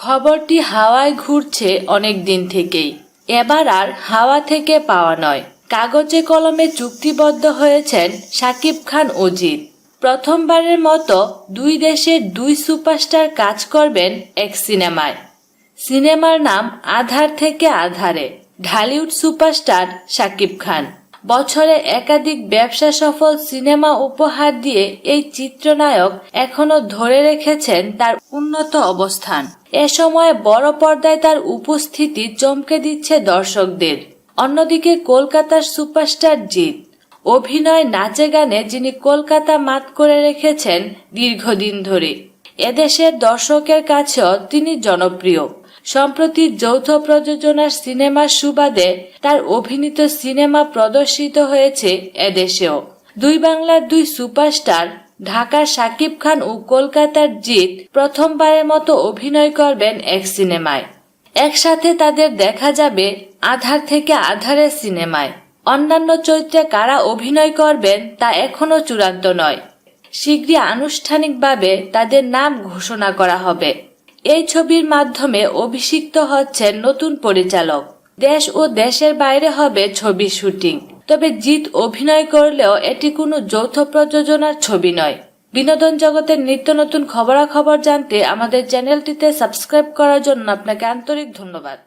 খবরটি হাওয়ায় ঘুরছে অনেক দিন থেকেই। এবার আর হাওয়া থেকে পাওয়া নয়। কাগজে কলমে চুক্তিবদ্ধ হয়েছেন সাকিব খান অজিত। প্রথমবারের মতো দুই দেশের দুই সুপারস্টার কাজ করবেন এক সিনেমায়। সিনেমার নাম আধার থেকে আধারে। ঢালিউড সুপারস্টার শাকিব খান। বছরে একাধিক ব্যবসা সফল সিনেমা উপহার দিয়ে এই চিত্রনায়ক এখনও ধরে রেখেছেন তার উন্নত অবস্থান। এ সময় বড় পর্দায় তার উপস্থিতি চমকে দিচ্ছে দর্শকদের। অন্যদিকে কলকাতার সুপারস্টার জিৎ। অভিনয়, নাচে গানে যিনি কলকাতা মাত করে রেখেছেন দীর্ঘদিন ধরে। এদেশের দর্শকের কাছেও তিনি জনপ্রিয়। সম্প্রতি যৌথ প্রযোজনার সিনেমার সুবাদে তার অভিনীত সিনেমা প্রদর্শিত হয়েছে এদেশেও। দুই বাংলার দুই সুপারস্টার, ঢাকার শাকিব খান ও কলকাতার জিৎ প্রথমবারের মতো অভিনয় করবেন এক সিনেমায়। একসাথে তাদের দেখা যাবে আধার থেকে আধারের সিনেমায়। অন্যান্য চরিত্রে কারা অভিনয় করবেন তা এখনও চূড়ান্ত নয়। শীঘ্রই আনুষ্ঠানিকভাবে তাদের নাম ঘোষণা করা হবে। এই ছবির মাধ্যমে অভিষিক্ত হচ্ছেন নতুন পরিচালক। দেশ ও দেশের বাইরে হবে ছবির শুটিং। তবে জিৎ অভিনয় করলেও এটি কোনো যৌথ প্রযোজনার ছবি নয়। বিনোদন জগতের নিত্য নতুন খবরাখবর জানতে আমাদের চ্যানেলটিতে সাবস্ক্রাইব করার জন্য আপনাকে আন্তরিক ধন্যবাদ।